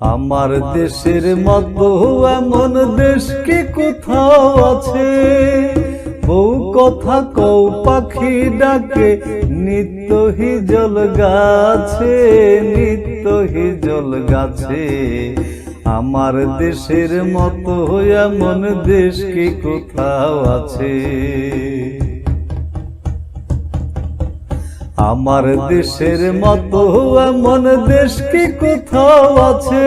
আমার দেশের মতো এমন দেশ কি কোথাও আছে? বউ কথা কৌ পাখি ডাকে, নিত্য হিজল গাছে, নিত্য হিজল গাছে। আমার দেশের মতো এমন দেশ কি কোথাও আছে? আমার দেশের মতো এমন দেশ কি কোথাও আছে?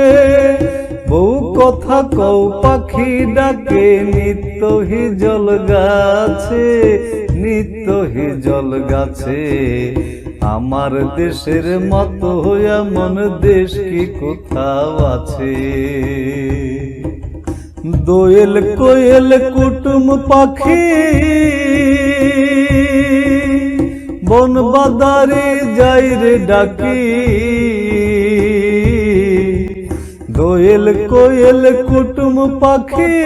বউ কথা কৌ পাখি ডাকে নিত্য হিজল গাছে নিত্য হিজল গাছে। আমার দেশের মতো এমন দেশ কি কোথাও আছে? দোয়েল কোয়েল কুটুম পাখি। বন বাদারে যাই রে ডাকি। দোয়েল কোয়েল কুটুম পাখি।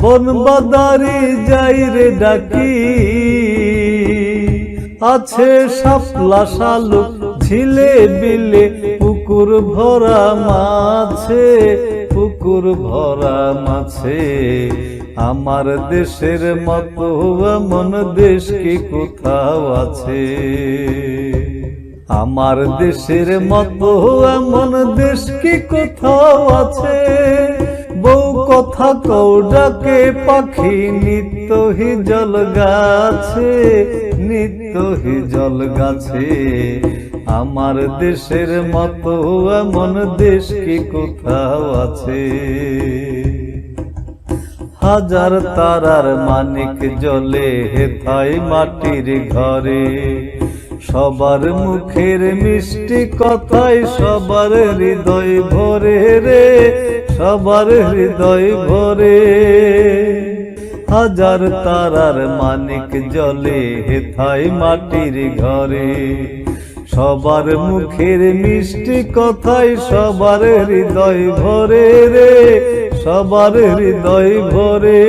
বন বাদারে যাই রে ডাকি। আছে শাপলা শালুক ঝিলে বিলে পুকুর ভরা মাছে। পুকুর ভরা মাছে, আমার দেশের মতো এমন দেশ কি কোথাও আছে? আমার দেশের মতো এমন দেশ কি কোথাও আছে? বউ কথা কৌ ডাকে পাখি, নিত্য হিজল গাছে, নিত্য হিজল গাছে আমার দেশের মতো এমন দেশ কি কোথাও আছে? হাজার তারার মানিক জলে হেথায় মাটির ঘরে। সবার মুখের মিষ্টি কথাই সবার হৃদয় ভরে রে, সবার হৃদয় ভরে। হাজার তারার মানিক জলে হেথায় মাটির ঘরে। সবার মুখের মিষ্টি কথাই সবার হৃদয় ভরে রে সবার হৃদয় ভরে।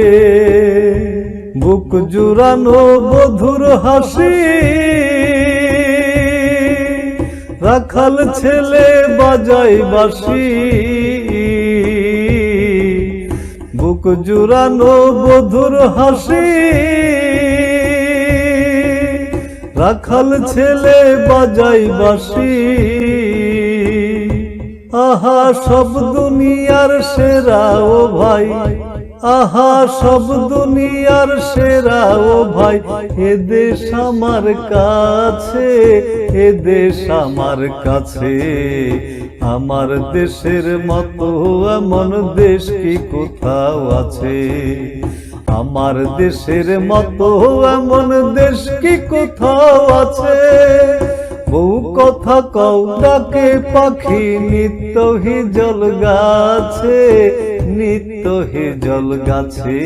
বুক জুড়ানো বধুর হাসি। রাখাল ছেলে বাজাই বাসি বুক জুড়ানো বধুর হাসি। রাখাল ছেলে বাজাই বাসি আহা, সব দুনিয়ার সেরা ও ভাই। আহা, সব দুনিয়ার সেরা ও ভাই। এ দেশ আমার কাছে, এ দেশ আমার কাছে। আমার দেশের মতো এমন দেশ কি কোথাও আছে? আমার দেশের মতো এমন দেশ কোথাও আছে? বউ কথা কৌ ডাকে, পাখি নিত্য হিজল গাছে নিত্য হিজল গাছে।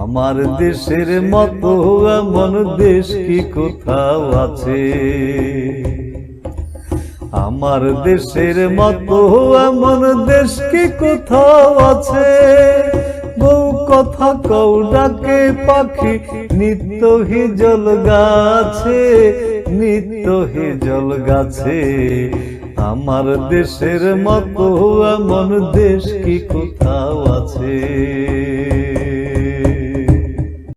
আমার দেশের মতো এমন দেশ কি কোথাও আছে? আমার দেশের মতো এমন দেশ কি কোথাও আছে? কথা কৌ ডাকে পাখি, নিত্য হিজল গাছে, নিত্য হি জল গাছে। আমার দেশের মতো এমন দেশ কি কোথাও আছে?